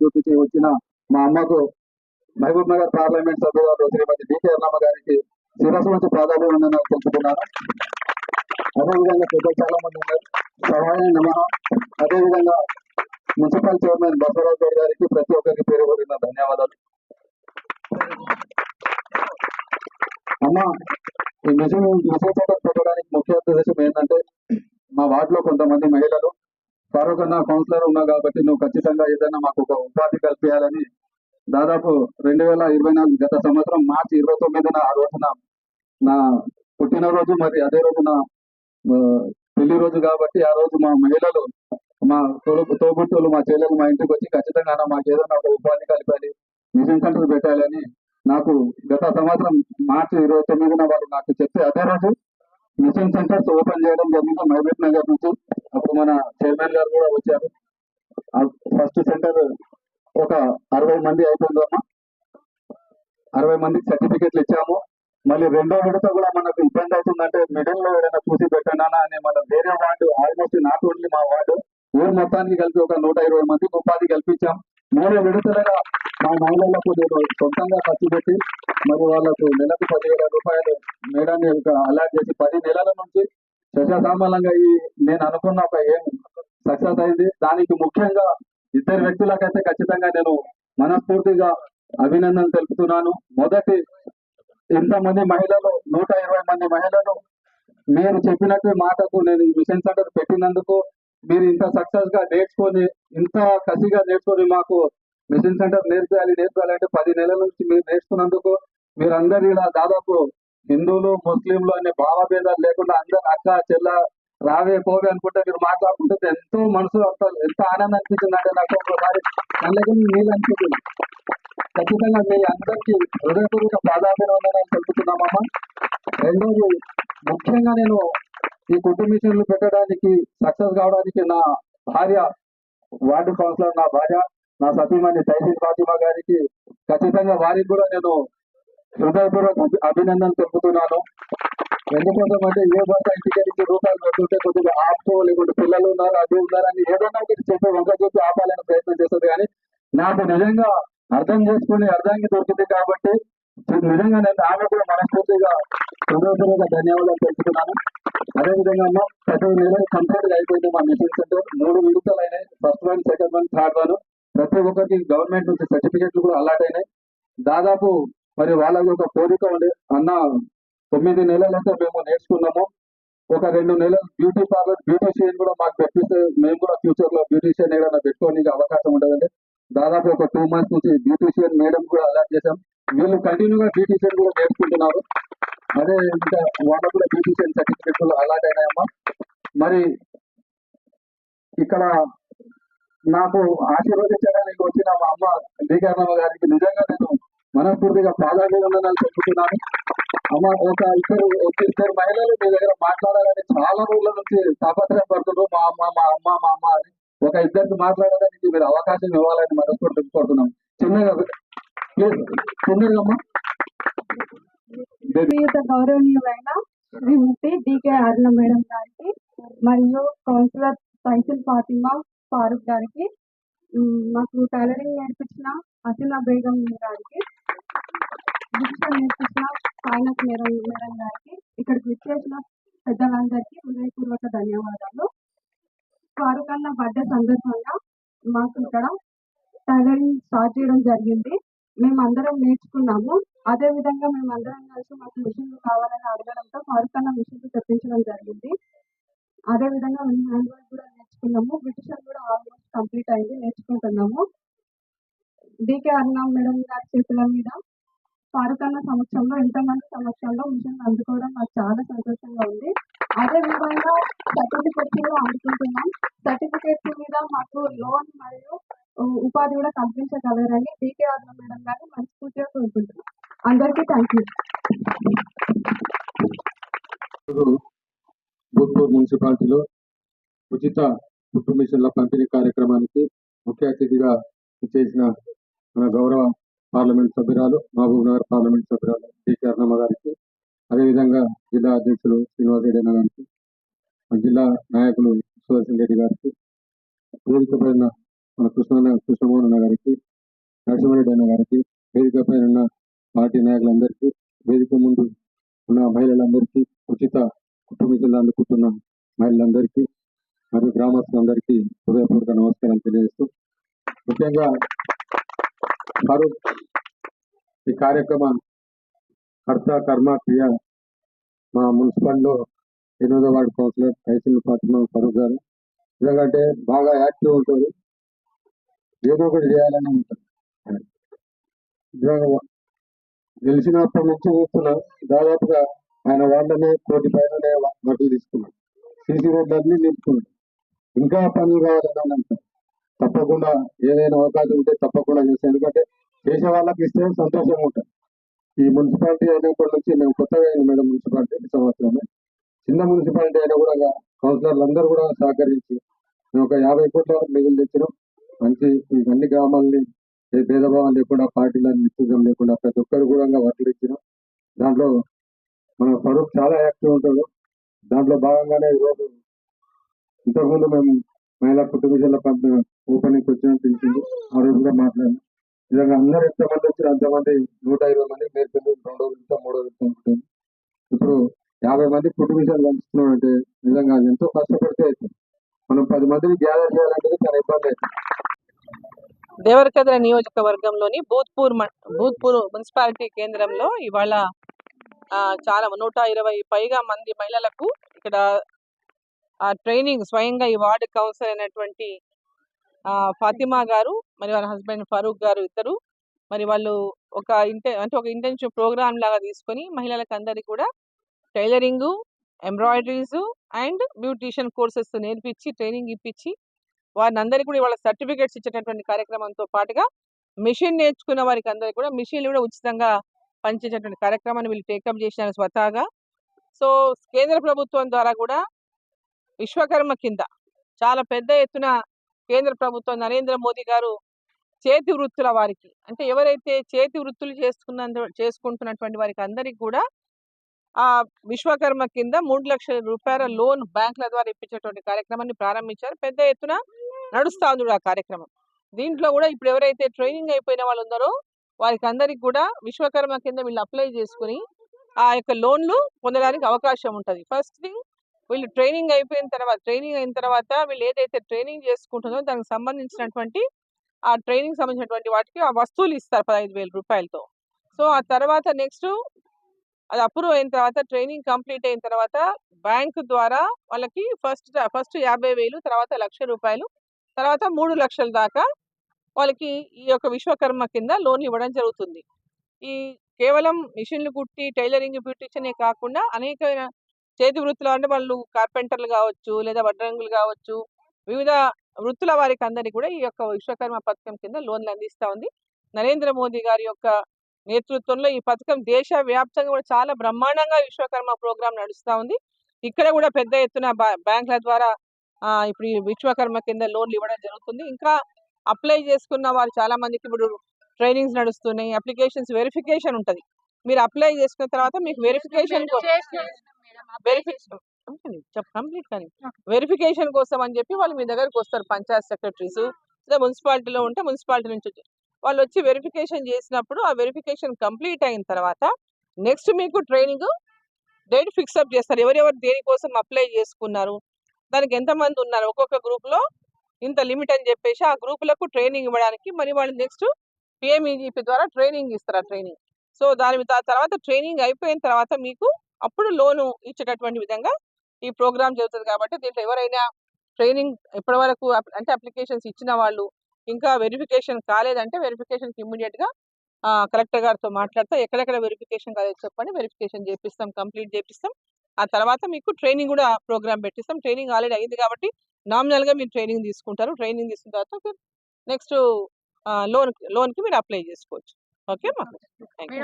చూపించి వచ్చిన మా అమ్మకు మహబూబ్ నగర్ పార్లమెంట్ సభ్యురాలు శ్రీమతి డికే అన్నమ్మ గారికి శిరస్సు నుంచి ప్రాధాన్యత తెలుసుకున్నాను అదేవిధంగా పెద్ద చాలా మంది ఉన్నారు. సహాయ నమ అదేవిధంగా మున్సిపల్ చైర్మన్ బసవరాజు గౌడ్ గారికి ప్రతి ఒక్కరికి పేరు కోరిన ధన్యవాదాలు. అమ్మ ఈ మిషన్ మిషన్ పెట్టడానికి ముఖ్య ఉద్దేశం ఏంటంటే మా వార్డులో కొంతమంది మహిళలు ఫారూక్ అన్న కౌన్సిలర్ ఉన్నా కాబట్టి నువ్వు ఖచ్చితంగా ఏదైనా మాకు ఒక ఉపాధి కల్పించాలని దాదాపు రెండు వేల ఇరవై నాలుగు గత సంవత్సరం మార్చి ఇరవై తొమ్మిదిన ఆ రోజున నా పుట్టినరోజు మరి అదే రోజున పెళ్ళి రోజు కాబట్టి ఆ రోజు మా మహిళలు మా తోడు తోబుట్టులు మా చెల్లెలు మా ఇంటికి వచ్చి ఖచ్చితంగా మాకు ఏదైనా ఒక ఉపాధి కలిపాలి మిషన్ సెంటర్ పెట్టాలని నాకు గత సంవత్సరం మార్చి ఇరవై తొమ్మిదిన వాళ్ళు నాకు చెప్తే అదే రోజు మిషన్ సెంటర్స్ ఓపెన్ చేయడం జరిగింది మహబూబ్ నగర్ నుంచి. అప్పుడు మన చైర్మన్ గారు కూడా వచ్చారు. ఫస్ట్ సెంటర్ ఒక అరవై మంది అయిపోయిందమ్మా అరవై మందికి సర్టిఫికెట్లు ఇచ్చాము. మళ్ళీ రెండో విడత కూడా మనకు ఇబ్బంది అవుతుందంటే మిడిల్లో ఏదైనా చూసి పెట్టండి అని మన వేరే వార్డు ఆల్మోస్ట్ నాట్ ఓన్లీ మా వార్డు ఊరు మొత్తానికి కలిపి ఒక నూట ఇరవై మందికి ఉపాధి కల్పించాం. మూడు విడతలుగా మా మహిళలకు నేను సొంతంగా ఖర్చు పెట్టి మరి వాళ్ళకు నెలకు పదివేల రూపాయలు మేడాన్ని అలాట్ చేసి పది నెలల నుంచి శశాసామలంగా ఈ నేను అనుకున్న ఒక ఏం సక్సెస్ అయింది. దానికి ముఖ్యంగా ఇద్దరు వ్యక్తులకైతే ఖచ్చితంగా నేను మనస్ఫూర్తిగా అభినందన తెలుపుతున్నాను. మొదటి ఇంతమంది మహిళలు నూట ఇరవై మంది మహిళలు మీరు చెప్పినట్టు మాటకు నేను ఈ మిషన్ సెంటర్ పెట్టినందుకు మీరు ఇంత సక్సెస్గా నేర్చుకొని ఇంత కసిగా నేర్చుకొని మాకు మిషన్ సెంటర్ నేర్పాలి నేర్పాలి అంటే పది నెలల నుంచి మీరు నేర్చుకున్నందుకు మీరందరూ ఇలా దాదాపు హిందువులు ముస్లింలు అనే భావభేదాలు లేకుండా అందరు అక్క చెల్ల రావే పోవే అనుకుంటే మీరు మాట్లాడుకుంటే ఎంతో మనసు అంత- ఎంత ఆనందం అనిపించింది అంటే నాకు ఒకసారి కళ్ళకి నీళ్ళు అనిపించింది. ఖచ్చితంగా మీ అందరికీ హృదయపూర్వక ప్రాధాన్యత తెలుపుతున్నామమ్మా రెండోది ముఖ్యంగా నేను ఈ కుటుంబ మిషన్లు పెట్టడానికి సక్సెస్ కావడానికి నా భార్య వార్డు కౌన్సిలర్ నా భార్య నా సతీమణి తైసీల్ ఫాతిమా గారికి ఖచ్చితంగా వారికి కూడా నేను హృదయపూర్వక అభినందనలు అభినందన తెలుపుతున్నాను. ఎందుకోసం అంటే ఏ బస్ ఇంటికి రూపాయలు పెడుతుంటే కొద్దిగా ఆపు లేకుంటే పిల్లలు ఉన్నారు అది ఉన్నారని ఏదైనా ఒకటి చెప్పి వంక చెప్పి ఆపాలని ప్రయత్నం చేస్తుంది కానీ నాకు నిజంగా అర్థం చేసుకుని అర్థానికి దొరికింది కాబట్టి నిజంగా నేను ఆమె కూడా మనస్ఫూర్తిగా హృదయపూర్వక ధన్యవాదాలు తెలుపుతున్నాను. అదేవిధంగా అమ్మ ప్రతి నెల కంప్లీట్గా అయిపోయింది. మా మిషన్ సెంటర్ మూడు విడుదల అయినాయి first one second one third one ప్రతి ఒక్కరికి గవర్నమెంట్ నుంచి సర్టిఫికెట్లు కూడా అలాట్ అయినాయి. దాదాపు మరి వాళ్ళకి ఒక కోరిక ఉంది. అన్న తొమ్మిది నెలలైతే మేము నేర్చుకున్నాము. ఒక రెండు నెలలు బ్యూటీ పార్లర్ బ్యూటీషియన్ కూడా మాకు పెట్టిస్తే మేము కూడా ఫ్యూచర్లో బ్యూటీషియన్ ఏదైనా పెట్టుకోవడానికి అవకాశం ఉండదండి. దాదాపు ఒక టూ మంత్స్ నుంచి బ్యూటీషియన్ మేడం కూడా అలాట్ చేశాం. వీళ్ళు కంటిన్యూగా బ్యూటీషియన్ కూడా నేర్చుకుంటున్నారు. అదే ఇంకా వాళ్ళ కూడా బ్యూటీషియన్ సర్టిఫికేట్లు కూడా అలాట్ అయినాయమ్మా మరి ఇక్కడ నాకు ఆశీర్వదించడానికి వచ్చిన మా అమ్మ శ్రీకరణమ్మ గారికి నిజంగా నేను మనస్ఫూర్తిగా ప్రాధాన్యత చెప్పుతున్నాను. అమ్మ ఒక ఇద్దరు ఇద్దరు మహిళలు మీ దగ్గర మాట్లాడాలని చాలా రోజుల నుంచి తాపత్రయం పడుతున్నారు. మా అమ్మ మా అమ్మ మా అమ్మ అని ఒక ఇద్దరికి మాట్లాడడానికి మీరు అవకాశం ఇవ్వాలని మనస్ఫూర్తి కోరుతున్నాం చిన్నగా ప్లీజ్ తొందరగా అమ్మా. శ్రీయుత గౌరవనీయులైన శ్రీమతి డికే అరుణ మేడం గారికి మరియు కౌన్సిలర్ సైసిల్ ఫాతిమా ఫారూక్ గారికి మాకు టైలరింగ్ నేర్పించిన హసీనా బేగం గారికి డిజిటల్ నేర్పించిన సాయినత్ మేడం మేడం గారికి ఇక్కడికి విచ్చేసిన పెద్దలందరికీ హృదయపూర్వక ధన్యవాదాలు. ఫారూక్ అన్న బర్త్డే సందర్భంగా మాకు ఇక్కడ టైలరింగ్ స్టార్ట్ చేయడం జరిగింది. మేము అందరం నేర్చుకున్నాము. అదే విధంగా మేము అందరం కలిసి మాకు మిషన్లు కావాలని అడగడంతో ఫారూక్ అన్న మిషన్లు తెప్పించడం జరిగింది. అదే విధంగా మేము హ్యాండ్ వర్క్ కూడా నేర్చుకున్నాము. బ్రిటిషర్ కూడా ఆల్మోస్ట్ కంప్లీట్ అయింది. నేర్చుకుంటున్నాము. డికే అరుణ మేడం గారి చేతుల మీద ఫారూక్ అన్న సమక్షంలో ఎంతమంది సమక్షంలో మిషన్ అందుకోవడం నాకు చాలా సంతోషంగా ఉంది. అదే విధంగా సర్టిఫికెట్స్ కూడా అందుకుంటున్నాం. సర్టిఫికేట్స్ మీద మాకు లోన్ మరియు ఉపాధి కూడా కల్పించగలరని డికే అరుణ మేడం గారిని మనస్ఫూర్తిగా కోరుకుంటున్నాం. అందరికీ థ్యాంక్ యూ గుంటూరు మున్సిపాలిటీలో ఉచిత కుట్టు మిషన్ల పంపిణీ కార్యక్రమానికి ముఖ్య అతిథిగా చేసిన మన గౌరవ పార్లమెంట్ సభ్యురాలు మహబూబ్ నగర్ పార్లమెంట్ సభ్యురాలు డి కర్ణమ్మ గారికి అదేవిధంగా జిల్లా అధ్యక్షులు శ్రీనివాస్ రెడ్డి అన్న గారికి మన జిల్లా నాయకులు సుదర్శన్ రెడ్డి గారికి వేదిక పైన మన కృష్ణ కృష్ణమోహన్ అన్న గారికి నరసింహారెడ్డి అన్న గారికి వేదిక పైన ఉన్న పార్టీ నాయకులందరికీ వేదిక ముందు ఉన్న మహిళలందరికీ ఉచిత కుటుంబీకులు అందుకుంటున్న మహిళలందరికీ మరియు గ్రామస్తులందరికీ హృదయపూర్వక నమస్కారం తెలియజేస్తూ ముఖ్యంగా ఫరూక్ ఈ కార్యక్రమ కర్త కర్మ క్రియ మా మున్సిపల్లో ఎనిమిదో వార్డు కౌన్సిలర్ తహసీల్ ఫాతిమా ఫరూక్ గారు. ఎందుకంటే బాగా యాక్టివ్ ఉంటుంది ఏదో ఒకటి చేయాలని ఉంటుంది గెలిచినప్పటి నుంచి చూస్తున్నా దాదాపుగా ఆయన వాళ్ళనే కోటి పైన బట్టలు తీసుకున్నాడు. సీసీ రోడ్లన్నీ నింపుకున్నాడు. ఇంకా పనులు కావాలని అంటారు. తప్పకుండా ఏదైనా అవకాశం ఉంటే తప్పకుండా చేస్తాం. ఎందుకంటే చేసే వాళ్ళకి ఇస్తే సంతోషంగా ఉంటుంది ఈ మున్సిపాలిటీ అయినప్పటి నుంచి మేము కొత్తగా అయింది మేడం మున్సిపాలిటీ సంవత్సరమే. చిన్న మున్సిపాలిటీ అయినా కూడా కౌన్సిలర్లు అందరూ కూడా సహకరించి మేము ఒక యాభై కోట్ల వరకు నిధులు తెచ్చినాం. మంచి అన్ని గ్రామాలని ఏ భేదభావం లేకుండా పార్టీలను నిశ్చితం లేకుండా ప్రతి ఒక్కరు కూడా వర్తించిన దాంట్లో మన ఫరూక్ చాలా యాక్టివ్ ఉంటాడు. దాంట్లో భాగంగానే ఈరోజు ఇంతకుముందు మేము మహిళా కుటుంబ పంపిణ ఓపెనింగ్ వచ్చిన తెలిసింది ఆ రోజు కూడా మాట్లాడాను. నిజంగా అందరు ఎంతమంది వచ్చారు అంతమంది నూట ఇరవై మంది నేర్పింది రెండో విడత మూడో విడత ఉంటుంది ఇప్పుడు యాభై మంది కుటుంబీసాలు పంచుతున్నాం అంటే నిజంగా అది ఎంతో కష్టపడితే అవుతుంది మనం పది మందిని గ్యాదర్ చేయాలంటే చాలా ఇబ్బంది అవుతుంది దేవరకద్ర నియోజకవర్గంలోని భూత్పూర్ భూత్పూర్ మున్సిపాలిటీ కేంద్రంలో ఇవాళ చాలా నూట ఇరవై పైగా మంది మహిళలకు ఇక్కడ ఆ ట్రైనింగ్ స్వయంగా ఈ వార్డు కౌన్సిలర్ అయినటువంటి ఆ, ఫాతిమా గారు మరి వాళ్ళ హస్బెండ్ ఫరూక్ గారు ఇద్దరు మరి వాళ్ళు ఒక ఇంటే అంటే ఒక ఇంటెన్షన్ ప్రోగ్రామ్ లాగా తీసుకొని మహిళలకు అందరికీ కూడా tailoring embroideries and beautician courses నేర్పించి ట్రైనింగ్ ఇప్పించి వారిని అందరికీ కూడా ఇవాళ సర్టిఫికేట్స్ ఇచ్చేటటువంటి కార్యక్రమంతో పాటుగా మిషన్ నేర్చుకున్న వారికి అందరికీ కూడా మిషన్లు కూడా ఉచితంగా పనిచేసేటువంటి కార్యక్రమాన్ని వీళ్ళు టేకప్ చేసినారు స్వతహాగా. సో కేంద్ర ప్రభుత్వం ద్వారా కూడా విశ్వకర్మ కింద చాలా పెద్ద ఎత్తున కేంద్ర ప్రభుత్వం నరేంద్ర మోదీ గారు చేతి వృత్తుల వారికి అంటే ఎవరైతే చేతి వృత్తులు చేసుకున్న చేసుకుంటున్నటువంటి వారికి అందరికి కూడా ఆ విశ్వకర్మ కింద మూడు లక్షల రూపాయల లోన్ బ్యాంకుల ద్వారా ఇప్పించేటువంటి కార్యక్రమాన్ని ప్రారంభించారు. పెద్ద ఎత్తున నడుస్తా ఉంది ఆ కార్యక్రమం. దీంట్లో కూడా ఇప్పుడు ఎవరైతే ట్రైనింగ్ అయిపోయిన వాళ్ళు ఉన్నారో వారికి అందరికి కూడా విశ్వకర్మ కింద వీళ్ళు అప్లై చేసుకుని ఆ యొక్క లోన్లు పొందడానికి అవకాశం ఉంటుంది. ఫస్ట్ థింగ్ వీళ్ళు ట్రైనింగ్ అయిపోయిన తర్వాత ట్రైనింగ్ అయిన తర్వాత వీళ్ళు ఏదైతే ట్రైనింగ్ చేసుకుంటుందో దానికి సంబంధించినటువంటి ఆ ట్రైనింగ్ సంబంధించినటువంటి వాటికి ఆ వస్తువులు ఇస్తారు పదహైదు వేల రూపాయలతో. సో ఆ తర్వాత నెక్స్ట్ అది అప్రూవ్ అయిన తర్వాత ట్రైనింగ్ కంప్లీట్ అయిన తర్వాత బ్యాంక్ ద్వారా వాళ్ళకి ఫస్ట్ ఫస్ట్ యాభై వేలు తర్వాత లక్ష రూపాయలు తర్వాత మూడు లక్షల దాకా వాళ్ళకి ఈ యొక్క విశ్వకర్మ కింద లోన్ ఇవ్వడం జరుగుతుంది. ఈ కేవలం మిషన్లు కుట్టి టైలరింగ్ బ్యూటిషనే కాకుండా అనేకమైన చేతి వృత్తులు అంటే వాళ్ళు కార్పెంటర్లు కావచ్చు లేదా వడ్రంగులు కావచ్చు వివిధ వృత్తుల వారికి అందరికీ కూడా ఈ యొక్క విశ్వకర్మ పథకం కింద లోన్లు అందిస్తూ ఉంది. నరేంద్ర మోదీ గారి యొక్క నేతృత్వంలో ఈ పథకం దేశ వ్యాప్తంగా కూడా చాలా బ్రహ్మాండంగా విశ్వకర్మ ప్రోగ్రాం నడుస్తూ ఉంది. ఇక్కడ కూడా పెద్ద ఎత్తున బ్యాంకుల ద్వారా ఇప్పుడు ఈ విశ్వకర్మ కింద లోన్లు ఇవ్వడం జరుగుతుంది. ఇంకా అప్లై చేసుకున్న వారు చాలా మందికి ఇప్పుడు ట్రైనింగ్స్ నడుస్తున్నాయి. అప్లికేషన్స్ వెరిఫికేషన్ ఉంటది. మీరు అప్లై చేసుకున్న తర్వాత మీకు వెరిఫికేషన్ వెరిఫికేషన్ కంప్లీట్ కానీ వెరిఫికేషన్ కోసం అని చెప్పి వాళ్ళు మీ దగ్గరకు వస్తారు. పంచాయత్ సెక్రటరీస్ లేదా మున్సిపాలిటీలో ఉంటే మున్సిపాలిటీ నుంచి వచ్చి వాళ్ళు వచ్చి వెరిఫికేషన్ చేసినప్పుడు ఆ వెరిఫికేషన్ కంప్లీట్ అయిన తర్వాత నెక్స్ట్ మీకు ట్రైనింగ్ డేట్ ఫిక్సప్ చేస్తారు. ఎవరెవరు దేనికోసం అప్లై చేసుకున్నారు? దానికి ఎంతమంది ఉన్నారు? ఒక్కొక్క గ్రూప్లో ఇంత లిమిట్ అని చెప్పేసి ఆ గ్రూపులకు ట్రైనింగ్ ఇవ్వడానికి మరి వాళ్ళు నెక్స్ట్ పిఎంఈజీపీ ద్వారా ట్రైనింగ్ ఇస్తారు ఆ ట్రైనింగ్ సో దాని తర్వాత ట్రైనింగ్ అయిపోయిన తర్వాత మీకు అప్పుడు లోను ఇచ్చేటటువంటి విధంగా ఈ ప్రోగ్రామ్ జరుగుతుంది కాబట్టి దీంట్లో ఎవరైనా ట్రైనింగ్ ఇప్పటివరకు అంటే అప్లికేషన్స్ ఇచ్చిన వాళ్ళు ఇంకా వెరిఫికేషన్ కాలేదంటే వెరిఫికేషన్ ఇమ్మీడియట్గా కలెక్టర్ గారితో మాట్లాడతా ఎక్కడెక్కడ వెరిఫికేషన్ కాలేదు చెప్పండి వెరిఫికేషన్ చేపిస్తాం కంప్లీట్ చేపిస్తాం. ఆ తర్వాత మీకు ట్రైనింగ్ కూడా ప్రోగ్రామ్ పెట్టిస్తాం. ట్రైనింగ్ ఆల్రెడీ అయింది కాబట్టి నామినల్గా మీరు ట్రైనింగ్ తీసుకుంటారు. ట్రైనింగ్ తీసుకున్న తర్వాత నెక్స్ట్ లోన్ లోన్కి మీరు అప్లై చేసుకోవచ్చు. ఓకే మా థ్యాంక్ యూ